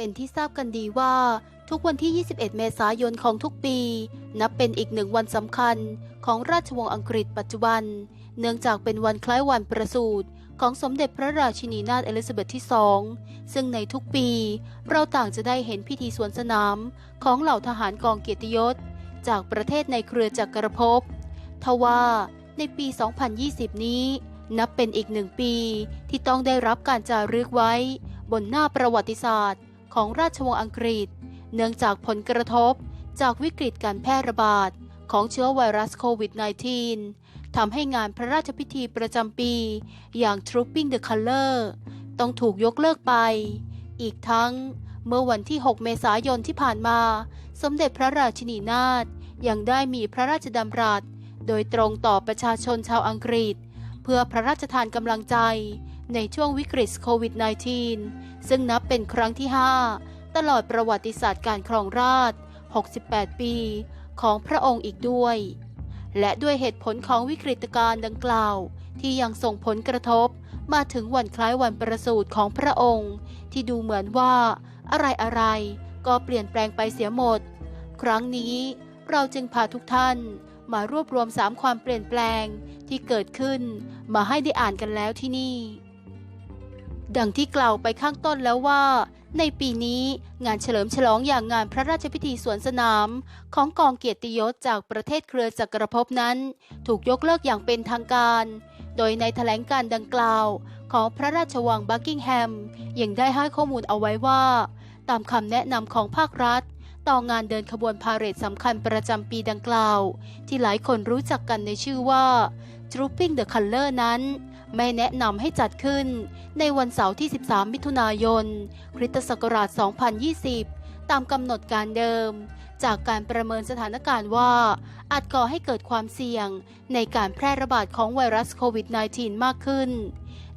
เป็นที่ทราบกันดีว่าทุกวันที่ 21 เมษายนของทุกปี นับเป็นอีกหนึ่งวันสำคัญของราชวงศ์อังกฤษปัจจุบัน เนื่องจากเป็นวันคล้ายวันประสูติของสมเด็จพระราชินีนาถเอลิซาเบธที่สองซึ่งในทุกปี เราต่างจะได้เห็นพิธีสวนสนามของเหล่าทหารกองเกียรติยศ จากประเทศในเครือจักรภพทว่าในปี 2020 นี้ นับเป็นอีกหนึ่งปีที่ต้องได้รับการจารึกไว้ บนหน้าประวัติศาสตร์ ของราชวงศ์อังกฤษ เนื่องจากผลกระทบจากวิกฤตการแพร่ระบาดของเชื้อไวรัสโควิด -19 ทำให้งานพระราชพิธีประจำปีอย่าง Trooping the Color ต้องถูกยกเลิกไป อีกทั้งเมื่อวันที่ 6 เมษายนที่ผ่านมา สมเด็จพระราชินีนาถยังได้มีพระราชดำรัส โดยตรงต่อประชาชนชาวอังกฤษ เพื่อพระราชทานกำลังใจ ในช่วงวิกฤตโควิด -19 ซึ่งนับเป็นครั้งที่ 5 ตลอดประวัติศาสตร์การครองราช 68 ปีของพระองค์อีกด้วย และด้วยเหตุผลของวิกฤตการณ์ดังกล่าว ที่ยังส่งผลกระทบมาถึงวันคล้ายวันประสูติของพระองค์ ที่ดูเหมือนว่าอะไรอะไรก็เปลี่ยนแปลงไปเสียหมด ครั้งนี้เราจึงพาทุกท่านมารวบรวมสามความเปลี่ยนแปลงที่เกิดขึ้นมาให้ได้อ่านกันแล้วที่นี่ ดังที่กล่าวไปข้างต้นแล้วว่า ในปีนี้งานเฉลิมฉลองอย่างงานพระราชพิธีสวนสนาม ของกองเกียรติยศจากประเทศเครือจักรภพนั้น ถูกยกเลิกอย่างเป็นทางการ โดยในแถลงการดังกล่าว ของพระราชวังบักกิงแฮมยังได้ให้ข้อมูลเอาไว้ว่า ตามคำแนะนำของภาครัฐ ต่องานเดินขบวนพาเหรดสำคัญประจำปีดังกล่าว ที่หลายคนรู้จักกันในชื่อว่า Trooping the Color นั้น ไม่แนะนำให้จัดขึ้น ในวันเสาร์ที่ 13 มิถุนายน คริสตศักราช 2020 ตามกำหนดการเดิม จากการประเมินสถานการณ์ว่า อาจก่อให้เกิดความเสี่ยง ในการแพร่ระบาดของไวรัสโควิด -19 มากขึ้น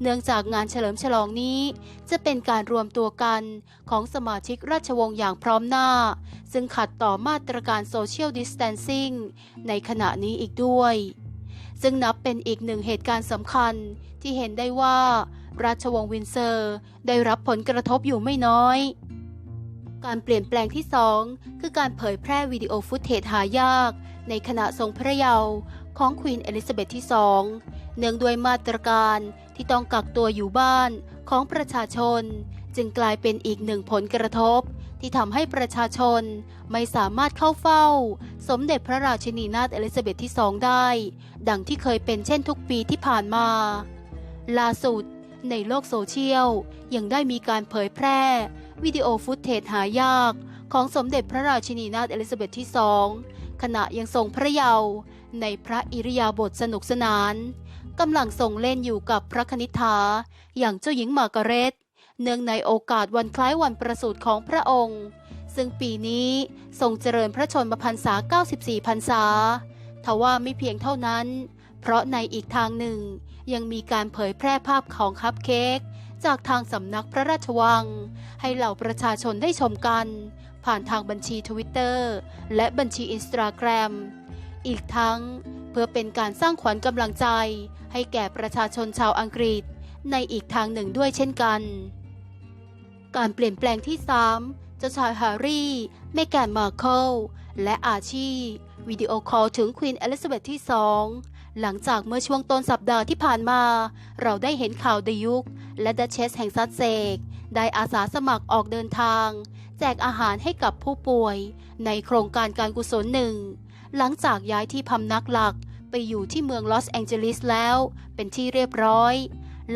เนื่องจากงานเฉลิมฉลองนี้ จะเป็นการรวมตัวกันของสมาชิกราชวงศ์อย่างพร้อมหน้า ซึ่งขัดต่อมาตรการโซเชียลดิส a ทนซิ่งในขณะนี้อีกด้วย ซึ่งนับเป็นอีกหนึ่งเหตุการณ์สำคัญที่เห็นได้ว่า ราชวงศ์วินเซอร์ได้รับผลกระทบอยู่ไม่น้อย การเปลี่ยนแปลงที่ 2 คือการเผยแพร่วิดีโอฟุตเทจหายาก ในขณะทรงพระเยาว์ของควีนเอลิซาเบธที่ 2 เนื่องด้วยมาตรการที่ต้องกักตัวอยู่บ้านของประชาชน จึงกลายเป็นอีกหนึ่งผลกระทบ ที่ทำให้ประชาชนไม่สามารถเข้าเฝ้า สมเด็จพระราชินีนาถเอลิซาเบธที่สองได้ ดังที่เคยเป็นเช่นทุกปีที่ผ่านมาล่าสุด ในโลกโซเชียล ยังได้มีการเผยแพร่ วิดีโอฟุตเทจหายาก ของสมเด็จพระราชินีนาถเอลิซาเบธที่สองขณะยังทรงพระเยาว์ในพระอิริยาบถสนุกสนานกำลังทรงเล่นอยู่กับพระคณิษฐาอย่างเจ้าหญิงมาร์กาเร็ต เนื่องในโอกาสวันคล้ายวันประสูติของพระองค์ ซึ่งปีนี้ทรงเจริญพระชนมพรรษา 94 พรรษา ทว่าไม่เพียงเท่านั้น เพราะในอีกทางหนึ่งยังมีการเผยแพร่ภาพของคัพเค้กจากทางสำนักพระราชวัง ให้เหล่าประชาชนได้ชมกัน ผ่านทางบัญชีทวิตเตอร์และบัญชีอินสตาแกรม อีกทั้งเพื่อเป็นการสร้างขวัญกำลังใจ ให้แก่ประชาชนชาวอังกฤษ ในอีกทางหนึ่งด้วยเช่นกัน การเปลี่ยนแปลงที่3เจ้าชายแฮร์รี่ เมแกนมาร์เคิล และอาชีวิดีโอคอลถึงควีนอลิซาเบธที่ 2 หลังจากเมื่อช่วงต้นสัปดาห์ที่ผ่านมา เราได้เห็นข่าวดยุกและดัชเชสแห่งซัสเซก ได้อาสาสมัครออกเดินทาง แจกอาหารให้กับผู้ป่วย ในโครงการการกุศลหนึ่ง หลังจากย้ายที่พำนักหลักไปอยู่ที่เมืองลอสแองเจลิสแล้ว เป็นที่เรียบร้อย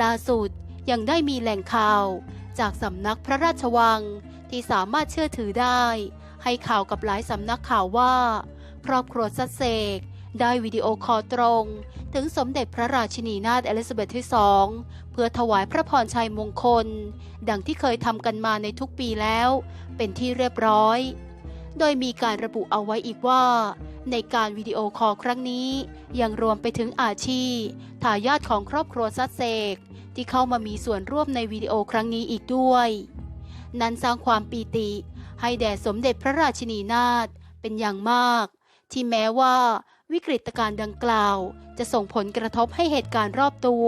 ล่าสุดยังได้มีแหล่งข่าว จากสำนักพระราชวังที่สามารถเชื่อถือได้ ให้ข่าวกับหลายสำนักข่าวว่า ครอบครัวซัสเซกได้วิดีโอคอลตรง ถึงสมเด็จพระราชินีนาถเอลิซาเบธที่สองเพื่อถวายพระพรชัยมงคล ดังที่เคยทำกันมาในทุกปีแล้ว เป็นที่เรียบร้อย โดยมีการระบุเอาไว้อีกว่า ในการวิดีโอคอลครั้งนี้ ยังรวมไปถึงอาชีทายาทของครอบครัวซัสเซก ที่เข้ามามีส่วนร่วมในวิดีโอครั้งนี้อีกด้วย นั้นสร้างความปีติ ให้แด่สมเด็จพระราชินีนาถเป็นอย่างมาก ที่แม้ว่าวิกฤตการณ์ดังกล่าว จะส่งผลกระทบให้เหตุการณ์รอบตัว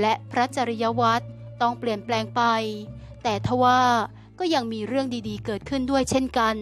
และพระจริยวัตรต้องเปลี่ยนแปลงไป แต่ทว่าก็ยังมีเรื่องดีๆ เกิดขึ้นด้วยเช่นกัน